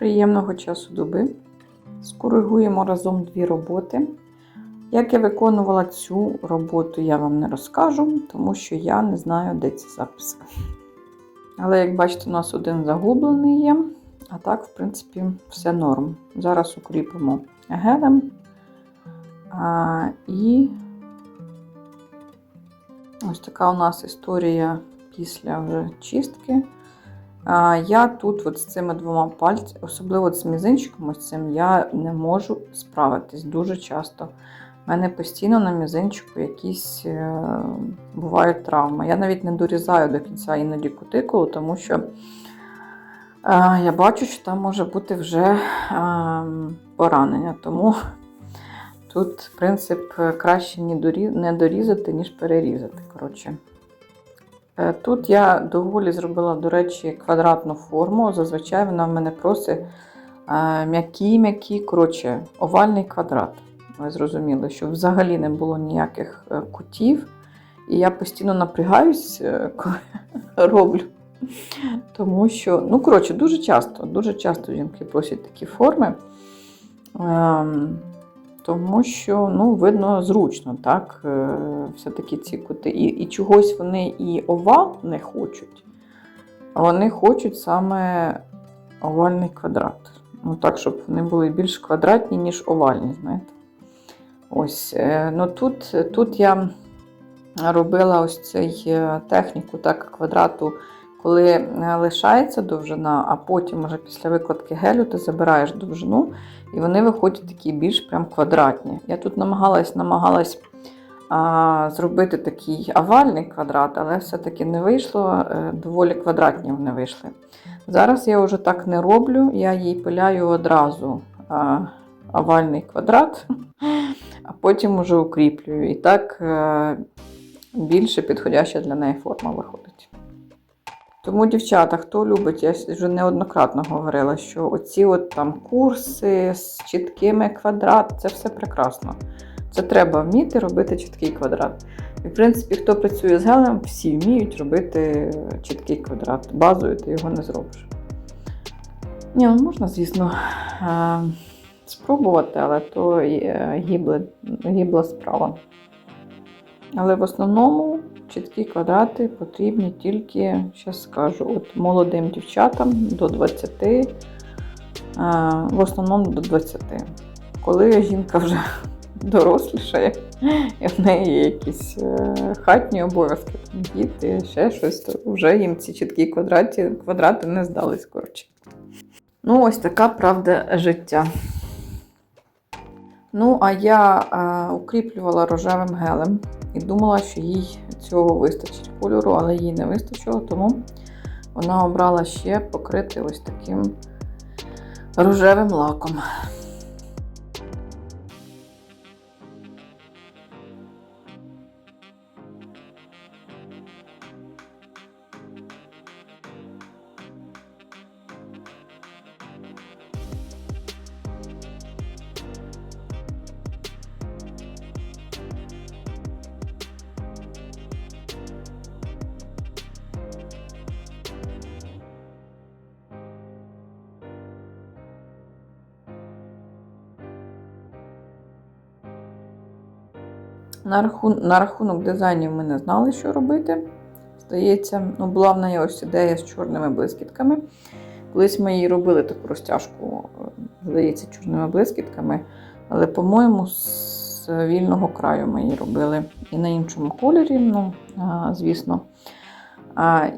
Приємного часу доби. Скоригуємо разом дві роботи. Як я виконувала цю роботу, я вам не розкажу, тому що я не знаю, де ці записи. Але, як бачите, у нас один загублений є. А так, в принципі, все норм. Зараз укріпимо гелем. А, і ось така у нас історія після вже чистки. Я тут от з цими двома пальцями, особливо з мізинчиком, ось цим, я не можу справитись дуже часто. У мене постійно на мізинчику якісь е, бувають травми. Я навіть не дорізаю до кінця іноді кутикулу, тому що е, я бачу, що там може бути вже е, поранення. Тому тут принцип краще не дорізати, ніж перерізати. Коротше. Е, Тут я доволі зробила, до речі, квадратну форму. Зазвичай вона в мене просить е, м'який-м'який, коротше, овальний квадрат. Ви зрозуміли, що взагалі не було ніяких е, кутів. І я постійно напрягаюсь, коли роблю. Тому що, ну, коротше, дуже часто, дуже часто жінки просять такі форми. Тому що, ну, видно, зручно, так? Е, Все-таки ці кути. І, і чогось вони і овал не хочуть, а вони хочуть саме овальний квадрат. Ну, так, щоб вони були більш квадратні, ніж овальні, знаєте. Ось, е, ну тут, тут я робила ось цей е, техніку так квадрату, коли е, лишається довжина, а потім вже після викладки гелю ти забираєш довжину, і вони виходять такі більш прям квадратні. Я тут намагалась, намагалась зробити такий овальний квадрат, але все-таки не вийшло, е, доволі квадратні вони вийшли. Зараз я вже так не роблю, я їй пиляю одразу овальний квадрат, а потім уже укріплюю. І так е, більше підходяща для неї форма виходить. Тому, дівчата, хто любить, я вже неоднократно говорила, що оці от там курси з чіткими квадрат, це все прекрасно. Це треба вміти робити чіткий квадрат. І, в принципі, хто працює з гелем, всі вміють робити чіткий квадрат. Базою ти його не зробиш. Ні, ну можна, звісно, е, спробувати, але то гібла справа. Але в основному чіткі квадрати потрібні тільки, зараз скажу, от молодим дівчатам до 20, е, в основному до 20. Коли жінка вже дорослішає, і в неї є якісь е, хатні обов'язки, діти, ще щось, то вже їм ці чіткі квадрати, квадрати не здались коротше. Ну, ось така правда життя. Ну, а я е, укріплювала рожевим гелем і думала, що їй цього вистачить кольору, але їй не вистачило, тому вона обрала ще покрити ось таким рожевим лаком. На, рахун... на рахунок дизайнів ми не знали, що робити. Здається, ну, була в неї ось ідея з чорними блискітками. Колись ми її робили таку розтяжку, е, здається, чорними блискітками. Але, по-моєму, з вільного краю ми її робили. І на іншому кольорі, ну, звісно.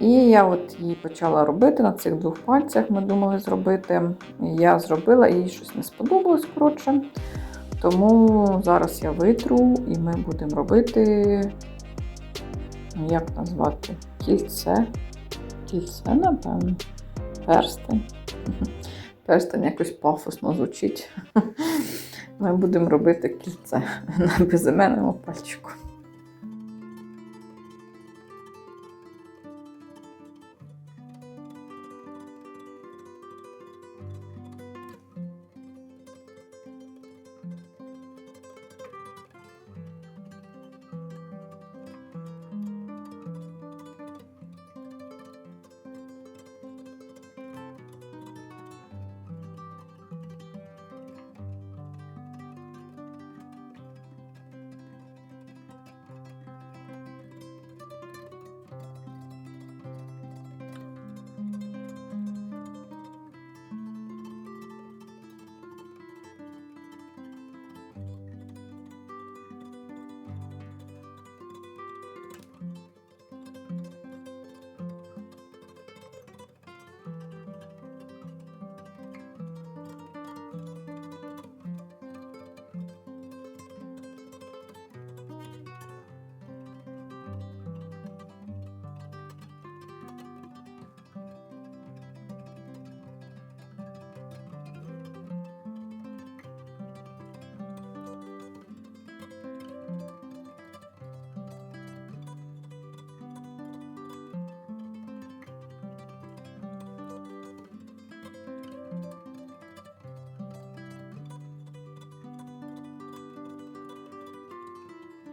І я от її почала робити на цих двох пальцях. Ми думали зробити. Я зробила, їй щось не сподобалось, коротше. Тому зараз я витру і ми будемо робити, ну, як назвати, кільце. Кільце, напевно. Перстень. Перстень якось пафосно звучить. Ми будемо робити кільце на безіменному пальчику.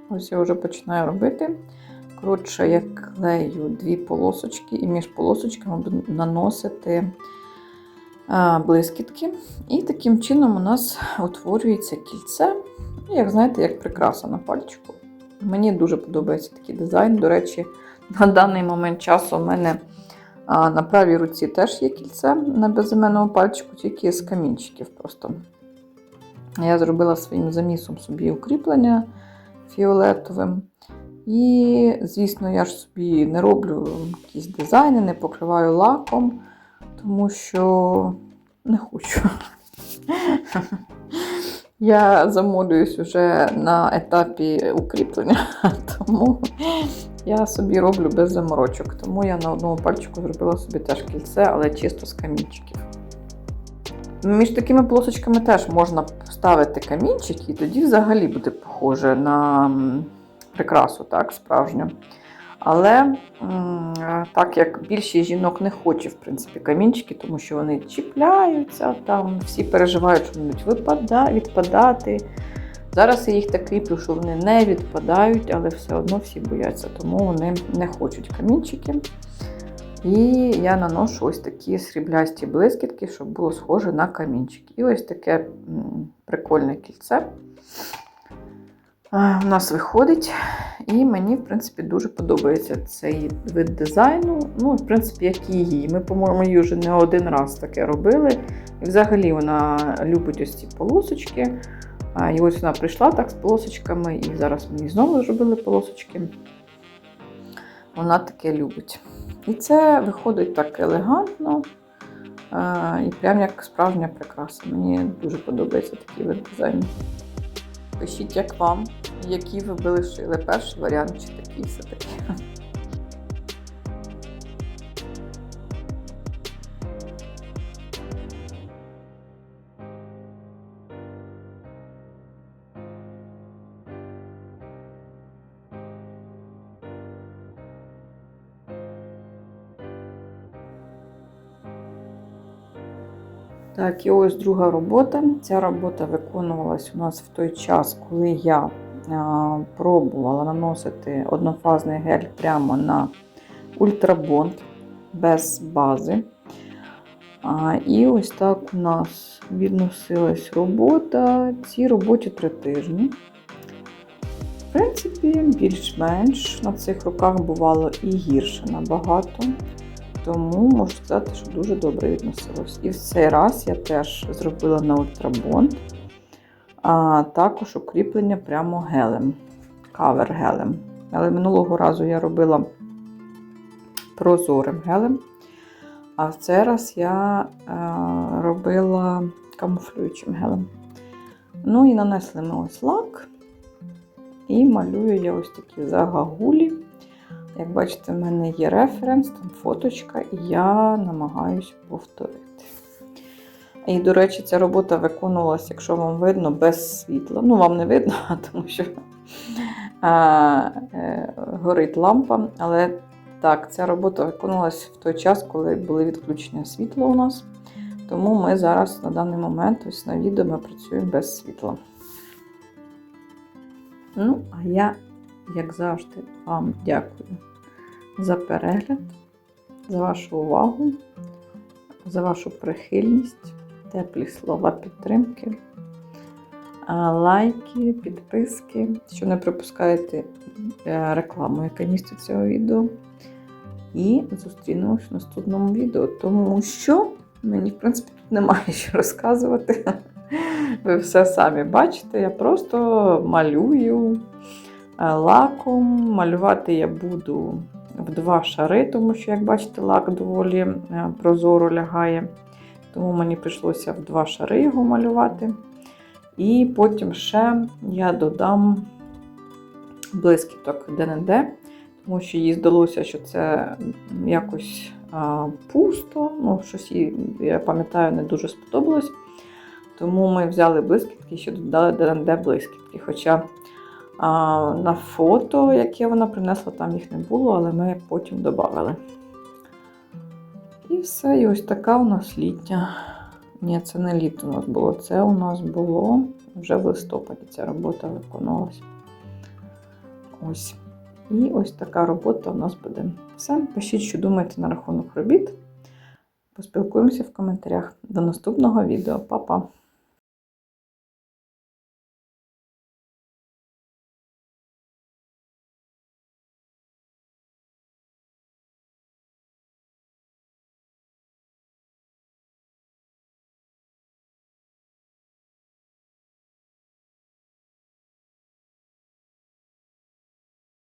Ось я вже починаю робити. Коротше, я клею дві полосочки, і між полосочками буду наносити блискітки. І таким чином у нас утворюється кільце. Ну, Як знаєте, як прикраса на пальчику. Мені дуже подобається такий дизайн. До речі, на даний момент часу у мене на правій руці теж є кільце на безіменному пальчику, тільки з камінчиків просто. Я зробила своїм замісом собі укріплення фіолетовим. І, звісно, я ж собі не роблю якісь дизайни, не покриваю лаком, тому що не хочу. Я замолююсь вже на етапі укріплення, тому я собі роблю без заморочок. Тому я на одному пальчику зробила собі теж кільце, але чисто з камінчиків. Між такими полосочками теж можна вставити камінчики, і тоді взагалі буде похоже на прикрасу, так, справжню. Але так як більшість жінок не хоче, в принципі, камінчики, тому що вони чіпляються, там всі переживають, що вони будуть відпадати. Зараз я їх так кріплю, що вони не відпадають, але все одно всі бояться, тому вони не хочуть камінчики. І я наношу ось такі сріблясті блискітки, щоб було схоже на камінчики. І ось таке прикольне кільце у нас виходить. І мені, в принципі, дуже подобається цей вид дизайну. Ну, в принципі, як і її. Ми, по-моєму, її вже не один раз таке робили. І взагалі вона любить ось ці полосочки. І ось вона прийшла так з полосочками, і зараз мені знову зробили полосочки. Вона таке любить. І це виходить так елегантно а, і прям як справжня прикраса. Мені дуже подобається такий вид дизайну. Пишіть, як вам, які ви би лишили перший варіант чи такий все-таки. Так, і ось друга робота. Ця робота виконувалась у нас в той час, коли я пробувала наносити однофазний гель прямо на ультрабонд без бази. А, і ось так у нас відносилась робота. Цій роботі три тижні. В принципі, більш-менш на цих руках бувало і гірше набагато. Тому можу сказати, що дуже добре відносилось. І в цей раз я теж зробила на ультрабонд, а також укріплення прямо гелем, кавер гелем. Але минулого разу я робила прозорим гелем. А в цей раз я е, робила камуфлюючим гелем. Ну і нанесли ми ось лак. І малюю я ось такі загагулі. Як бачите, в мене є референс, там фоточка, і я намагаюсь повторити. І, до речі, ця робота виконувалася, якщо вам видно, без світла. Ну, вам не видно, тому що а, е, горить лампа. Але так, ця робота виконувалася в той час, коли були відключення світла у нас. Тому ми зараз на даний момент, ось на відео, ми працюємо без світла. Ну, а я, як завжди, вам дякую за перегляд, за вашу увагу, за вашу прихильність, теплі слова підтримки, лайки, підписки, що не пропускаєте е, рекламу, яка містить цього відео. І зустрінемось в наступному відео, тому що мені, в принципі, тут немає що розказувати. Ви все самі бачите, я просто малюю лаком. Малювати я буду в два шари, тому що, як бачите, лак доволі е, прозоро лягає. Тому мені прийшлося в два шари його малювати. І потім ще я додам блискіток ДНД, тому що їй здалося, що це якось а, пусто. Ну, щось їй, я пам'ятаю, не дуже сподобалось. Тому ми взяли блискітки і ще додали ДНД блискітки. Хоча на фото, яке вона принесла, там їх не було, але ми потім додали. І все, і ось така у нас літня. Ні, це не літо у нас було, це у нас було вже в листопаді ця робота виконувалася. Ось. І ось така робота у нас буде. Все. Пишіть, що думаєте на рахунок робіт. Поспілкуємося в коментарях. До наступного відео. Па-па!